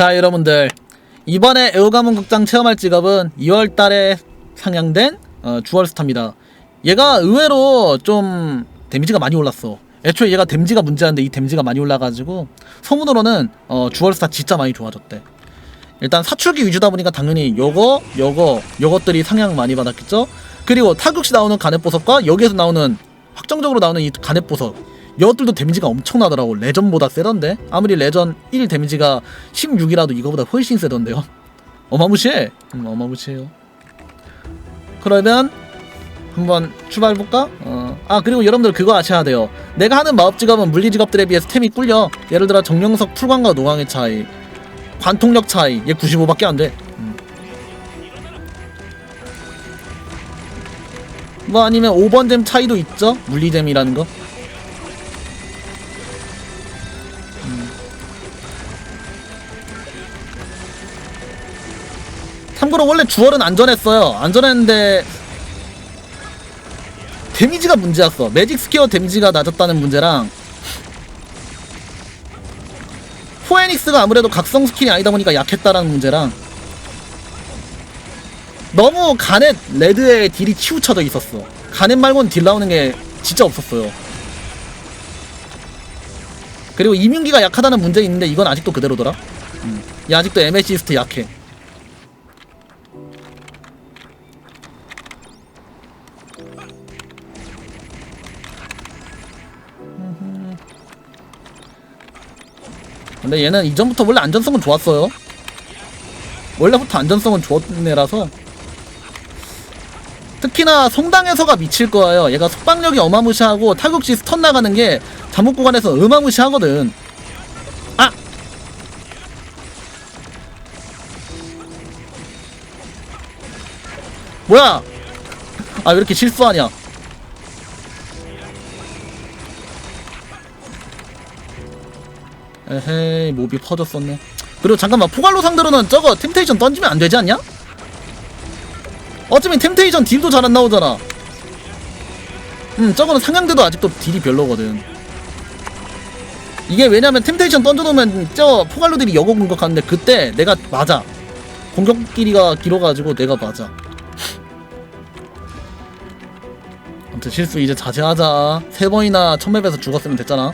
자 여러분들 이번에 애호가문 극장 체험할 직업은 2월달에 상향된 어, 주얼스타입니다. 얘가 의외로 좀 데미지가 많이 올랐어. 애초에 얘가 데미지가 문제인데 이 데미지가 많이 올라가지고 소문으로는 어, 주얼스타 진짜 많이 좋아졌대. 일단 사출기 위주다 보니까 당연히 요거, 요거, 요것들이 상향 많이 받았겠죠? 그리고 타격시 나오는 간해보석과 여기에서 나오는 확정적으로 나오는 이 간해보석 이것들도 데미지가 엄청나더라고. 레전보다 세던데? 아무리 레전 1 데미지가 16이라도 이거보다 훨씬 세던데요? 어마무시해! 음, 어마무시해요. 그러면 한번 출발해볼까? 어. 아 그리고 여러분들 그거 아셔야 돼요. 내가 하는 마법 직업은 물리 직업들에 비해 스템이 꿀려. 예를 들어 정령석 풀광과 노광의 차이 관통력 차이 얘 95밖에 안돼. 음. 뭐 아니면 5번댐 차이도 있죠? 물리댐이라는 거 참고로 원래 주얼은 안전했어요. 안전했는데 데미지가 문제였어. 매직 스퀘어 데미지가 낮았다는 문제랑 포에닉스가 아무래도 각성 스킬이 아니다 보니까 약했다라는 문제랑 너무 가넷 레드의 딜이 치우쳐져 있었어. 가넷 말고는 딜 나오는 게 진짜 없었어요. 그리고 이민기가 약하다는 문제 있는데 이건 아직도 그대로더라. 음. 얘 아직도 MS시스트 약해. 근데 얘는 이전부터 원래 안전성은 좋았어요. 원래부터 안전성은 좋은 애라서 특히나 성당에서가 미칠 거예요. 얘가 속박력이 어마무시하고 타격시 스턴 나가는 게 잠복 구간에서 어마무시하거든. 아! 뭐야? 아 왜 이렇게 실수하냐? 에헤이 몹이 퍼졌었네. 그리고 잠깐만 포갈로 상대로는 저거 템테이션 던지면 안 되지 않냐? 어쩌면 템테이션 딜도 잘 안 나오잖아. 음 저거는 상향돼도 아직도 딜이 별로거든. 이게 왜냐면 템테이션 던져놓으면 저 포갈로들이 여고 공격하는데 그때 내가 맞아. 공격 길이가 길어가지고 내가 맞아. 아무튼 실수 이제 자제하자. 세 번이나 천맵에서 죽었으면 됐잖아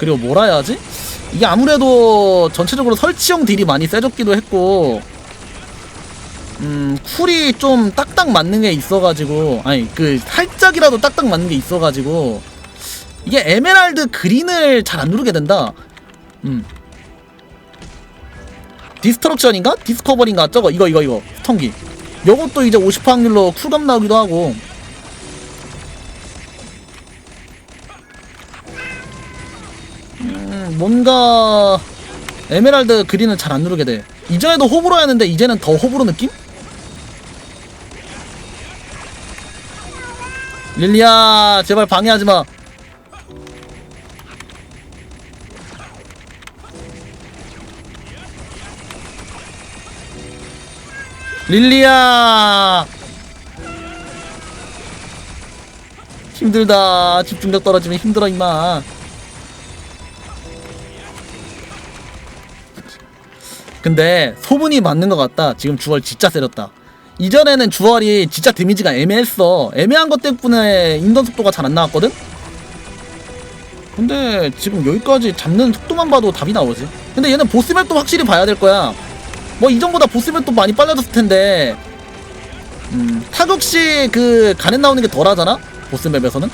그리고 뭐라 해야지? 이게 아무래도 전체적으로 설치형 딜이 많이 세졌기도 했고 음 쿨이 좀 딱딱 맞는 게 있어가지고 아니 그 살짝이라도 딱딱 맞는 게 있어가지고 이게 에메랄드 그린을 잘 안 누르게 된다. 음. 디스트럭션인가? 디스커버인가? 저거 이거 이거 이거. 스턴기. 요것도 이제 50% 확률로 쿨감 나오기도 하고 뭔가 에메랄드 그린을 잘 안 누르게 돼. 이전에도 호불호였는데 이제는 더 호불호 느낌? 릴리야 제발 방해하지 마. 릴리야 힘들다 집중력 떨어지면 힘들어 임마 근데 소문이 맞는 것 같다. 지금 주얼 진짜 세졌다. 이전에는 주얼이 진짜 데미지가 애매했어. 애매한 것 때문에 인던 속도가 잘 안 나왔거든? 근데 지금 여기까지 잡는 속도만 봐도 답이 나오지. 근데 얘는 보스맵도 확실히 봐야 될 거야. 뭐 이전보다 보스맵도 많이 빨라졌을 텐데, 음, 타격시 그 가넷 나오는 게 덜 하잖아? 보스맵에서는?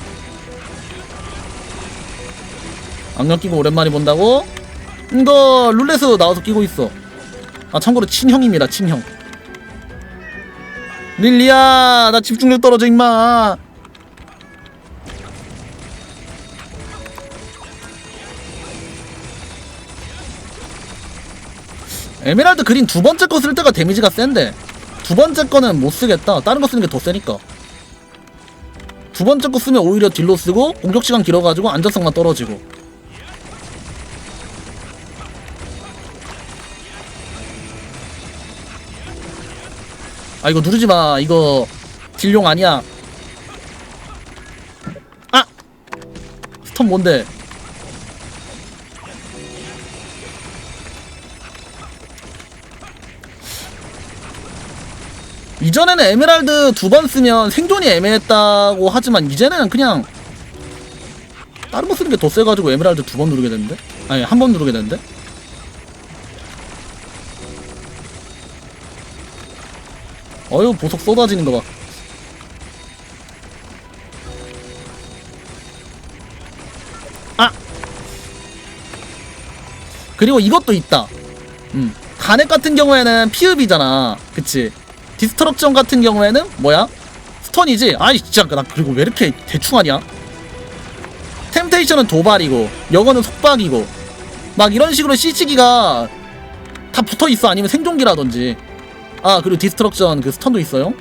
안경 끼고 오랜만에 본다고? 이거 룰렛으로 나와서 끼고 있어. 아 참고로 친형입니다 친형. 릴리야 나 집중력 떨어져 임마. 에메랄드 그린 두 번째 거 쓸 때가 데미지가 센데. 두 번째 거는 못 쓰겠다. 다른 거 쓰는 게 더 세니까. 두 번째 거 쓰면 오히려 딜로 쓰고 공격 시간 길어가지고 안전성만 떨어지고 아 이거 누르지 마. 이거 딜용 아니야 아 스턴 뭔데 이전에는 에메랄드 두 번 쓰면 생존이 애매했다고 하지만 이제는 그냥 다른 거 쓰는 게 더 세가지고 에메랄드 두 번 누르게 되는데? 아니 한 번 누르게 되는데? 어휴 보석 쏟아지는 거 봐. 아! 그리고 이것도 있다. 음. 간액 같은 경우에는 피읍이잖아. 그치? 디스트럭션 같은 경우에는 뭐야? 스턴이지? 아이 진짜 나 그리고 왜 이렇게 대충 하냐? 템테이션은 도발이고 여거는 속박이고 막 이런 식으로 CC기가 다 붙어있어 아니면 생존기라든지 아 그리고 디스트럭션 그 스턴도 있어요?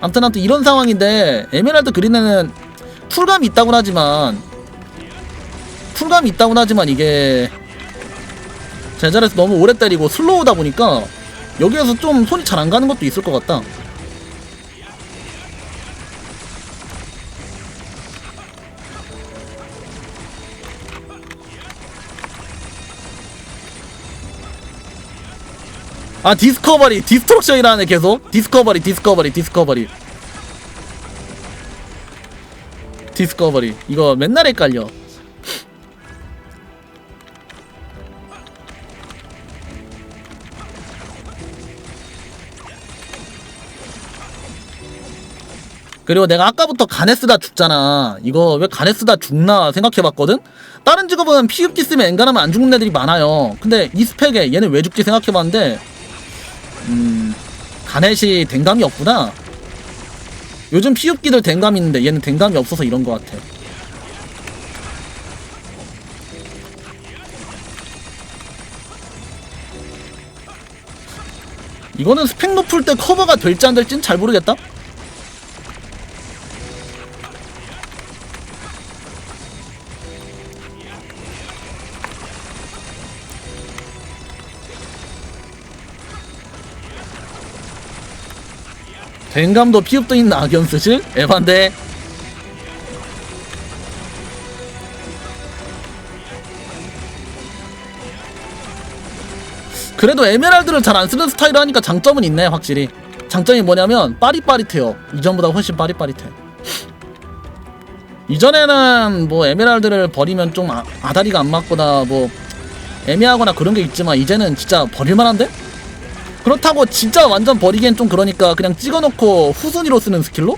암튼 암튼 이런 상황인데 에메랄드 그린에는 쿨감이 있다곤 하지만 쿨감이 있다곤 하지만 이게 제자리에서 너무 오래 때리고 슬로우다 보니까 여기에서 좀 손이 잘 안 가는 것도 있을 것 같다 아 디스커버리 디스트럭션이라네 계속? 디스커버리 디스커버리 디스커버리. 디스커버리. 이거 맨날 헷갈려. 그리고 내가 아까부터 간에 쓰다 죽잖아. 이거 왜 간에 쓰다 죽나 생각해봤거든? 다른 직업은 피흡기 쓰면 엔간하면 안 죽는 애들이 많아요. 근데 이 스펙에 얘는 왜 죽지 생각해봤는데 음, 가넷이 댕감이 없구나. 요즘 피흡기들 댕감 있는데 얘는 댕감이 없어서 이런 것 같아. 이거는 스펙 높을 때 커버가 될지 안 될지는 잘 모르겠다. 댕감도 피흡도 있는 악연 쓰실? 에반데 그래도 에메랄드를 잘 안 쓰는 스타일 하니까 장점은 있네 확실히 장점이 뭐냐면 빠릿빠릿해요 이전보다 훨씬 빠릿빠릿해 이전에는 뭐 에메랄드를 버리면 좀 아, 아다리가 안 맞거나 뭐 애매하거나 그런 게 있지만 이제는 진짜 버릴만한데? 그렇다고 진짜 완전 버리기엔 좀 그러니까 그냥 찍어놓고 후순위로 쓰는 스킬로?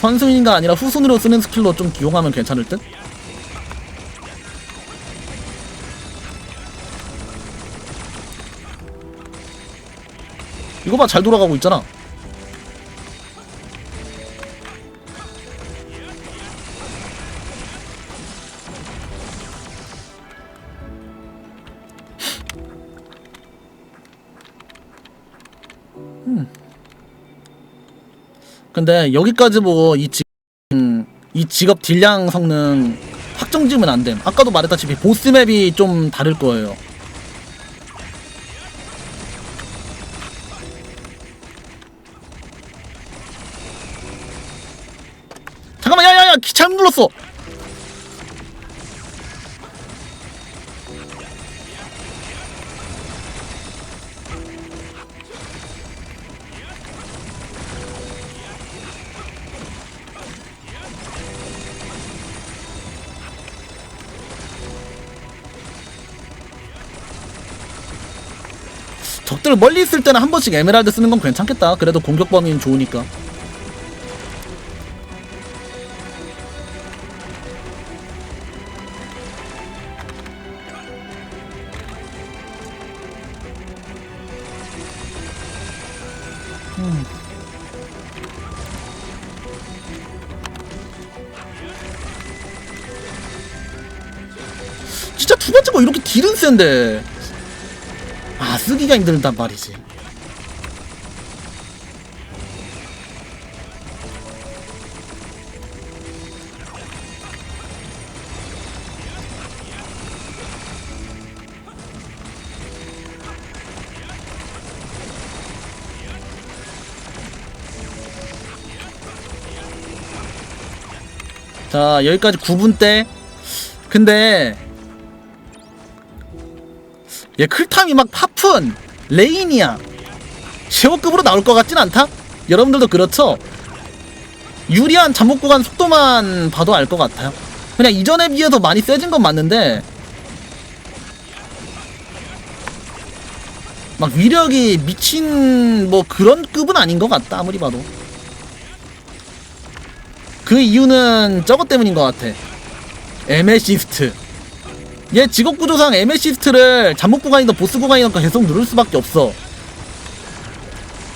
선순위가 아니라 후순위로 쓰는 스킬로 좀 기용하면 괜찮을 듯? 이거 봐 잘 돌아가고 있잖아 근데 여기까지 보고 이, 지, 음, 이 직업 딜량 성능 확정 지으면 안 됨. 아까도 말했다시피 보스 맵이 좀 다를 거예요. 잠깐만 야야야 키 잘못 눌렀어. 적들 멀리 있을 때는 한 번씩 에메랄드 쓰는 건 괜찮겠다. 그래도 공격 범위는 좋으니까. 음. 진짜 두 번째 거 이렇게 딜은 센데 쓰기가 힘들단 말이지. 자 여기까지 9분 때. 근데 얘 클탐이 막 파푼 레인이야 제호급으로 나올 것 같진 않다? 여러분들도 그렇죠? 유리한 잠복 구간 속도만 봐도 알 것 같아요. 그냥 이전에 비해서 많이 세진 건 맞는데 막 위력이 미친 뭐 그런 급은 아닌 것 같다 아무리 봐도. 그 이유는 저것 때문인 것 같아. 에메시스트 얘 직업 구조상 에메시스트를 잠복 구간이든 보스 구간이든 계속 누를 수밖에 없어.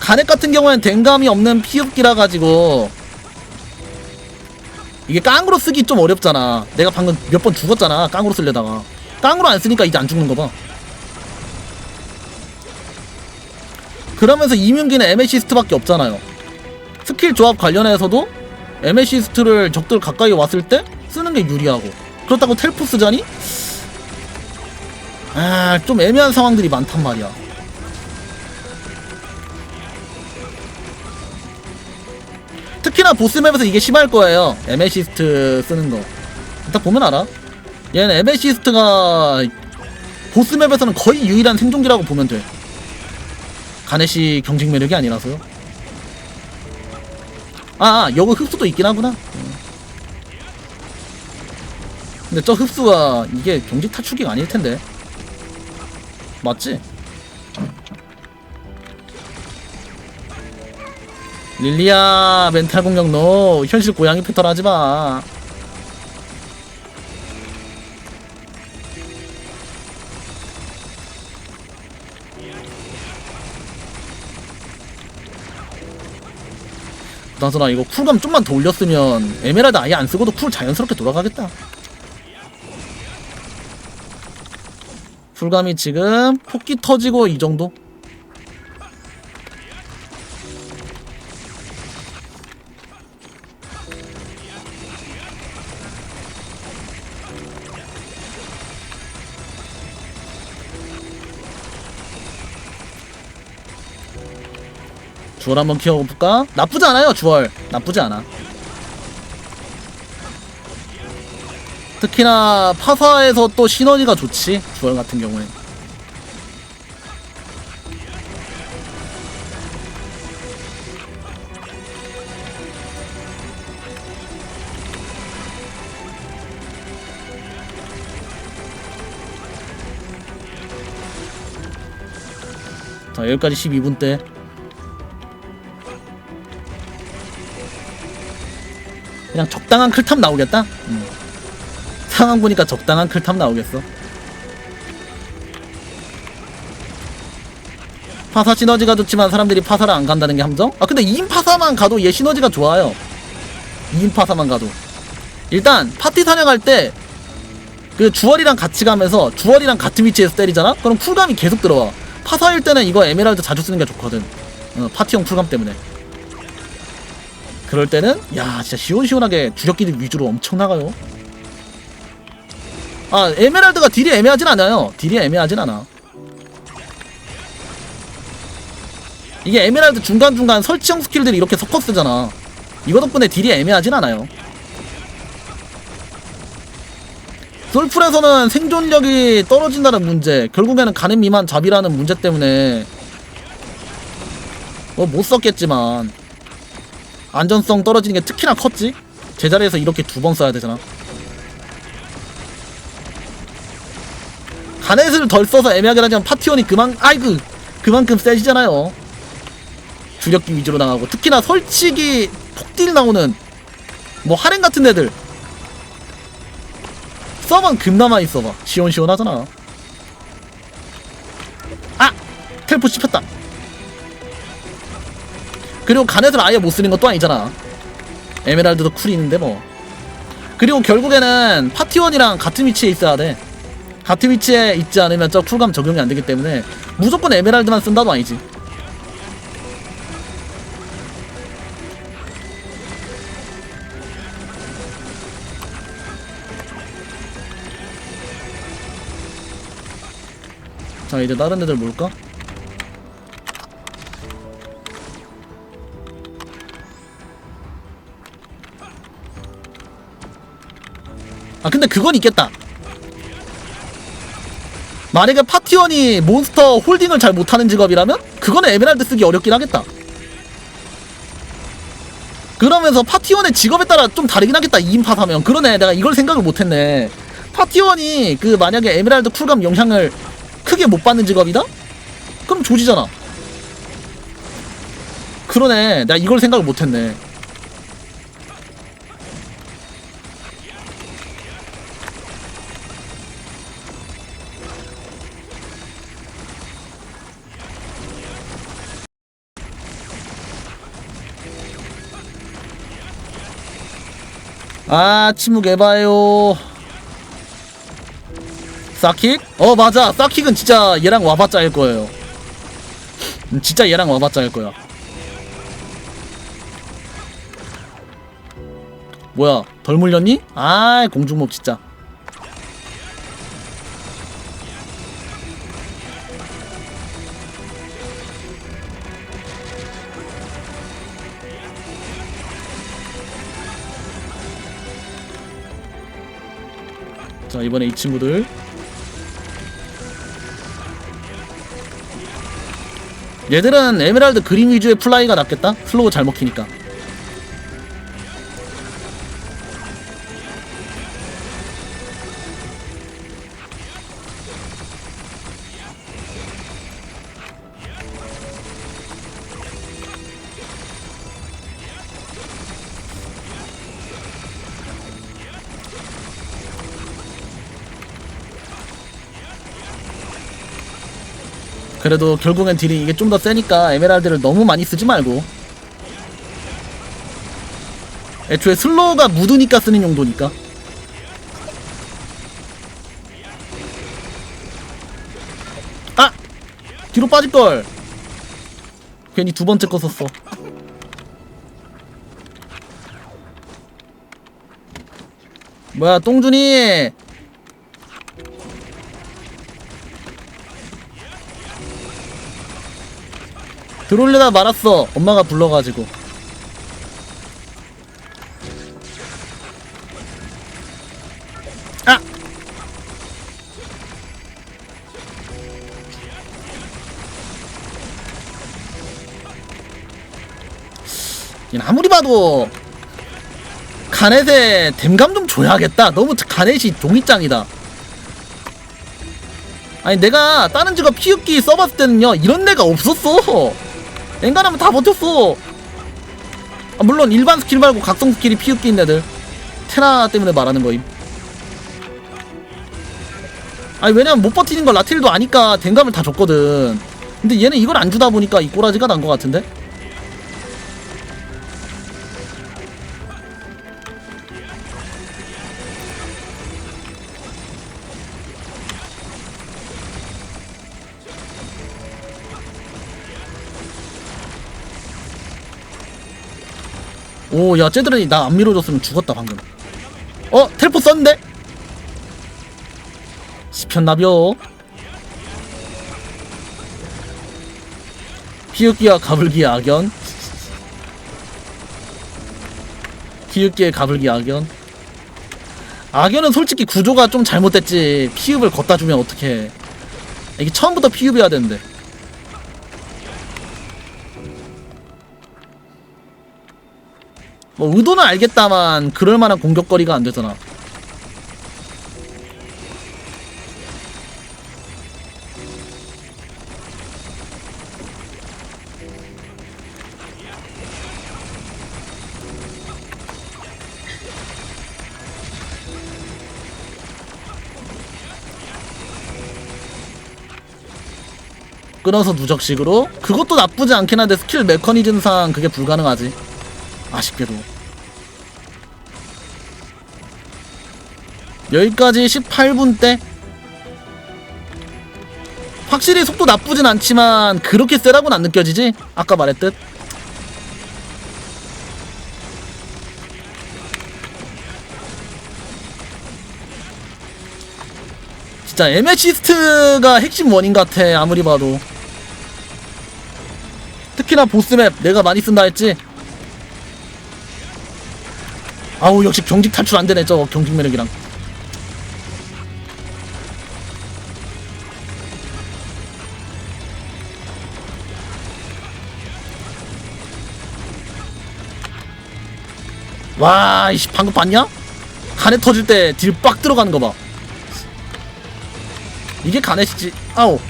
가넷 같은 경우에는 댕감이 없는 피흡기라 가지고 이게 깡으로 쓰기 좀 어렵잖아. 내가 방금 몇 번 죽었잖아 깡으로 쓰려다가. 깡으로 안 쓰니까 이제 안 죽는 거 봐. 그러면서 이뮨기는 에메시스트밖에 없잖아요. 스킬 조합 관련해서도 에메시스트를 적들 가까이 왔을 때 쓰는 게 유리하고. 그렇다고 텔포 쓰자니? 아, 좀 애매한 상황들이 많단 말이야. 특히나 보스맵에서 이게 심할 거예요. 에메시스트 쓰는 거. 일단 보면 알아. 얘는 에메시스트가 보스맵에서는 거의 유일한 생존기라고 보면 돼. 가넷이 경직 매력이 아니라서요. 아, 여기 흡수도 있긴 하구나. 음. 근데 저 흡수가 이게 경직 탈출기가 아닐 텐데. 맞지? 릴리야 멘탈 공격 너 현실 고양이 패턴 하지마. 나서나 이거 쿨감 좀만 더 올렸으면 에메랄드 아예 안 쓰고도 쿨 자연스럽게 돌아가겠다 쿨감이 지금 폭기 터지고 이 정도? 주얼 한번 키워볼까? 나쁘지 않아요 주얼 나쁘지 않아 특히나 파사에서 또 시너지가 좋지 주얼 같은 경우에 자 여기까지 12분 때 그냥 적당한 클탑 나오겠다? 음. 상황 보니까 적당한 클탑 나오겠어. 파사 시너지가 좋지만 사람들이 파사를 안 간다는 게 함정? 아 근데 2인 파사만 가도 얘 시너지가 좋아요. 2인 파사만 가도. 일단 파티 사냥할 때 그 주얼이랑 같이 가면서 주얼이랑 같은 위치에서 때리잖아? 그럼 쿨감이 계속 들어와. 파사일 때는 이거 에메랄드 자주 쓰는 게 좋거든. 어, 파티용 쿨감 때문에. 그럴 때는 야 진짜 시원시원하게 주력기들 위주로 엄청 나가요. 아 에메랄드가 딜이 애매하진 않아요. 딜이 애매하진 않아. 이게 에메랄드 중간중간 설치형 스킬들이 이렇게 섞어 쓰잖아. 이거 덕분에 딜이 애매하진 않아요. 솔풀에서는 생존력이 떨어진다는 문제, 결국에는 가는 미만 잡이라는 문제 때문에 뭐 못 썼겠지만 안전성 떨어지는 게 특히나 컸지? 제자리에서 이렇게 두 번 써야 되잖아. 가넷을 덜 써서 애매하게 하지만 파티원이 그만, 아이고, 그만큼 세지잖아요. 주력기 위주로 나가고, 특히나 설치기 폭딜 나오는, 뭐, 할인 같은 애들. 써만 금나만 있어봐. 시원시원하잖아. 아! 텔포 씹혔다. 그리고 가넷을 아예 못 쓰는 것도 아니잖아. 에메랄드도 쿨이 있는데 뭐. 그리고 결국에는 파티원이랑 같은 위치에 있어야 돼. 같은 위치에 있지 않으면 저 쿨감 적용이 안 되기 때문에 무조건 에메랄드만 쓴다도 아니지. 자 이제 다른 애들 볼까? 아 근데 그건 있겠다 만약에 파티원이 몬스터 홀딩을 잘 못하는 직업이라면 그거는 에메랄드 쓰기 어렵긴 하겠다. 그러면서 파티원의 직업에 따라 좀 다르긴 하겠다 2인팟 하면 그러네 내가 이걸 생각을 못했네. 파티원이 그 만약에 에메랄드 쿨감 영향을 크게 못 받는 직업이다? 그럼 조지잖아. 그러네 내가 이걸 생각을 못했네 아 침묵 에바요. 사킥? 어 맞아. 사킥은 진짜 얘랑 와봤자 할 거예요. 음, 진짜 얘랑 와봤자 할 거야. 뭐야 덜 물렸니? 아 공중목 진짜 자 이번에 이 친구들 얘들은 에메랄드 그림 위주의 플라이가 낫겠다? 슬로우 잘 먹히니까 그래도 결국엔 딜이 이게 좀 더 세니까 에메랄드를 너무 많이 쓰지 말고. 애초에 슬로우가 묻으니까 쓰는 용도니까. 아! 뒤로 빠질걸! 괜히 두 번째 거 썼어. 뭐야 똥준이 들어올려다 말았어. 엄마가 불러가지고. 아! 아무리 봐도 가넷에 댐감 좀 줘야겠다. 너무 가넷이 종이짱이다. 아니 내가 다른 직업 피흡기 써봤을 때는요 이런 데가 없었어 엔간하면 다 버텼어. 아, 물론 일반 스킬 말고 각성 스킬이 피흡기인 애들. 테라 때문에 말하는 거임. 아니 왜냐면 못 버티는 걸 라텔도 아니까 댕감을 다 줬거든. 근데 얘는 이걸 안 주다 보니까 이 꼬라지가 난 것 같은데 오, 야, 쟤들이 나 안 밀어줬으면 죽었다, 방금. 어, 텔포 썼는데? 시편나벼. 피흡기와 가불기의 악연. 피흡기의 가불기 악연. 악연은 솔직히 구조가 좀 잘못됐지. 피흡을 걷다 주면 어떡해. 이게 처음부터 피흡해야 되는데. 뭐 의도는 알겠다만 그럴 만한 공격거리가 안 되잖아. 끊어서 누적식으로 그것도 나쁘지 않긴 한데 스킬 메커니즘상 그게 불가능하지 아쉽게도 여기까지 18분 때? 확실히 속도 나쁘진 않지만 그렇게 세라고는 안 느껴지지? 아까 말했듯? 진짜 에메시스트가 핵심 원인 같아 아무리 봐도. 특히나 보스맵 내가 많이 쓴다 했지? 아우 역시 경직 탈출 안 되네 저 경직 매력이랑 와, 이씨 방금 봤냐? 간에 터질 때 딜 빡 들어가는 거 봐. 이게 가넷이지. 아우.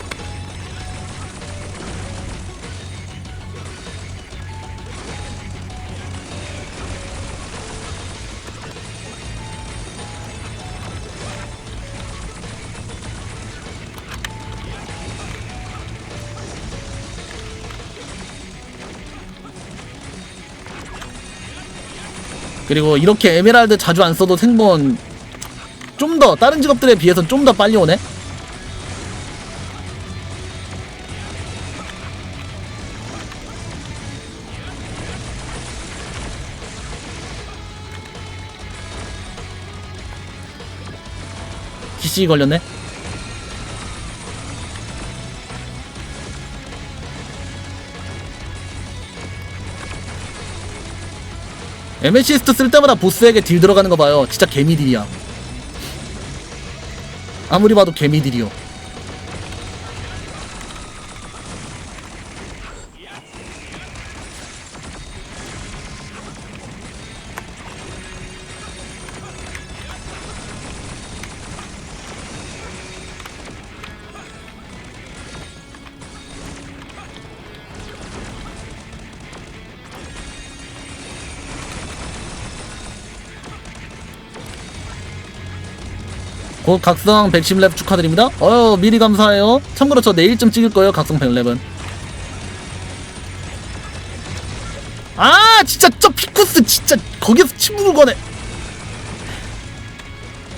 그리고 이렇게 에메랄드 자주 안 써도 생본 좀 더 다른 직업들에 비해서 좀 더 빨리 오네. 기시 걸렸네. MS시스트 쓸 때마다 보스에게 딜 들어가는 거 봐요. 진짜 개미딜이야. 아무리 봐도 개미딜이요. 곧 각성 110렙 축하드립니다. 어유 미리 감사해요. 참고로 저 내일쯤 찍을 거예요. 각성 100렙은. 아 진짜 저 피쿠스 진짜 거기서 침묵을 거네.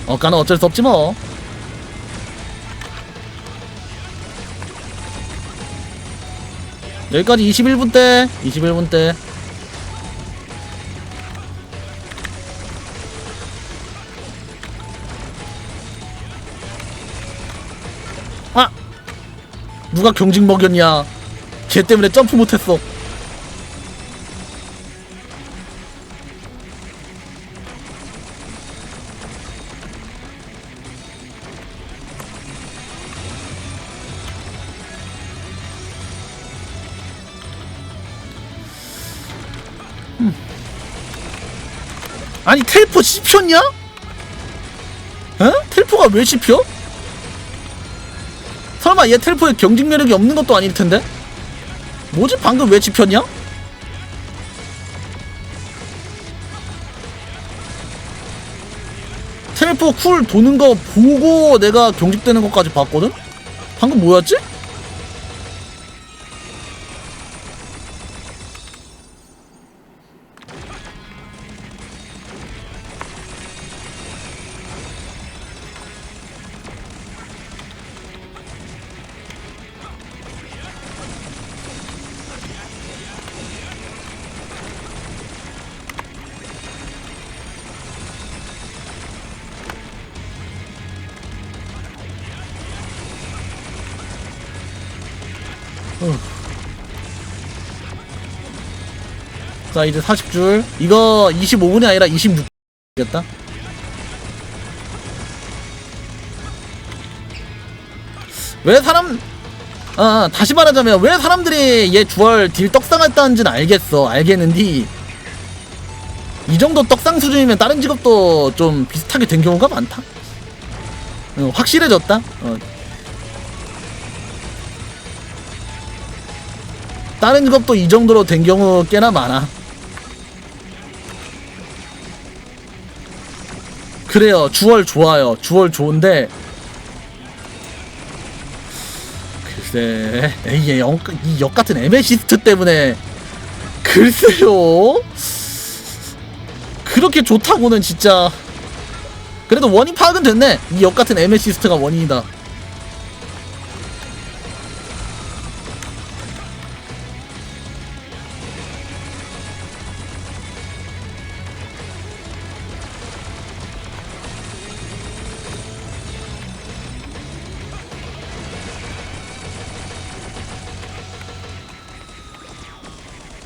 어까는 어쩔 수 없지 뭐. 여기까지 21분 때 21분 때 누가 경직 먹였냐? 걔 때문에 점프 못했어. 음. 아니 텔포 씹혔냐? 어? 텔포가 왜 씹혀? 설마 얘 텔포에 경직 매력이 없는 것도 아닐 텐데? 뭐지 방금 왜 짚혔냐? 텔포 쿨 도는 거 보고 내가 경직되는 것까지 봤거든? 방금 뭐였지? 자 이제 40줄. 이거 25분이 아니라 26겠다. 왜 사람 아 다시 말하자면 왜 사람들이 얘 주얼 딜 떡상했다는지는 알겠어. 알겠는데 이 정도 떡상 수준이면 다른 직업도 좀 비슷하게 된 경우가 많다. 어, 확실해졌다. 어. 다른 직업도 이 정도로 된 경우 꽤나 많아. 그래요. 주얼 좋아요. 주얼 좋은데 글쎄 이역 같은 에메시스트 때문에 글쎄요. 그렇게 좋다고는 진짜 그래도 원인 파악은 됐네. 이 역 같은 에메시스트가 원인이다.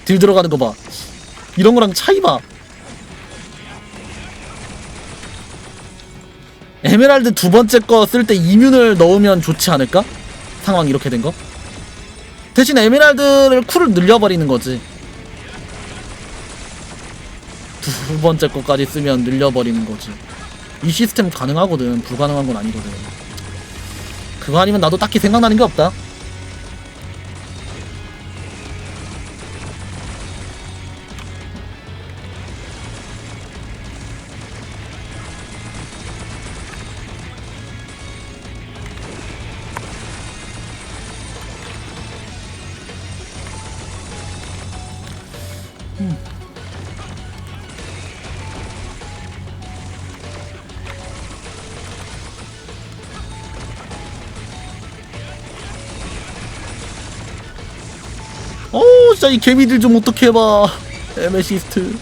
딜 들어가는 거 봐. 이런 거랑 차이 봐. 에메랄드 두 번째 거 쓸 때 이뮨을 넣으면 좋지 않을까? 상황 이렇게 된 거? 대신 에메랄드를 쿨을 늘려버리는 거지. 두 번째 것까지 쓰면 늘려버리는 거지. 이 시스템 가능하거든. 불가능한 건 아니거든. 그거 아니면 나도 딱히 생각나는 게 없다. 진짜 이 개미들 좀 어떻게 해봐. 에메시스트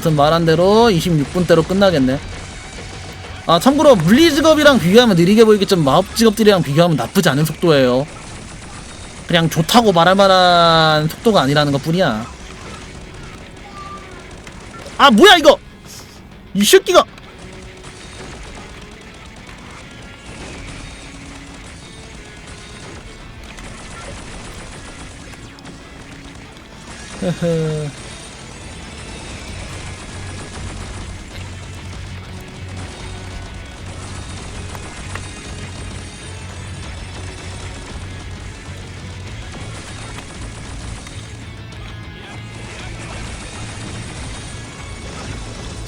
아무튼 말한 대로 26분대로 끝나겠네. 아 참고로 물리 직업이랑 비교하면 느리게 보이겠지만 마법 직업들이랑 비교하면 나쁘지 않은 속도예요. 그냥 좋다고 말할 만한 속도가 아니라는 것 뿐이야. 아 뭐야 이거! 이 새끼가! 헤헤.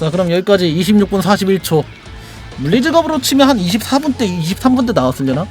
자 그럼 여기까지 26분 41초 물리직업으로 치면 한 24분 대 23분 대 나왔으려나?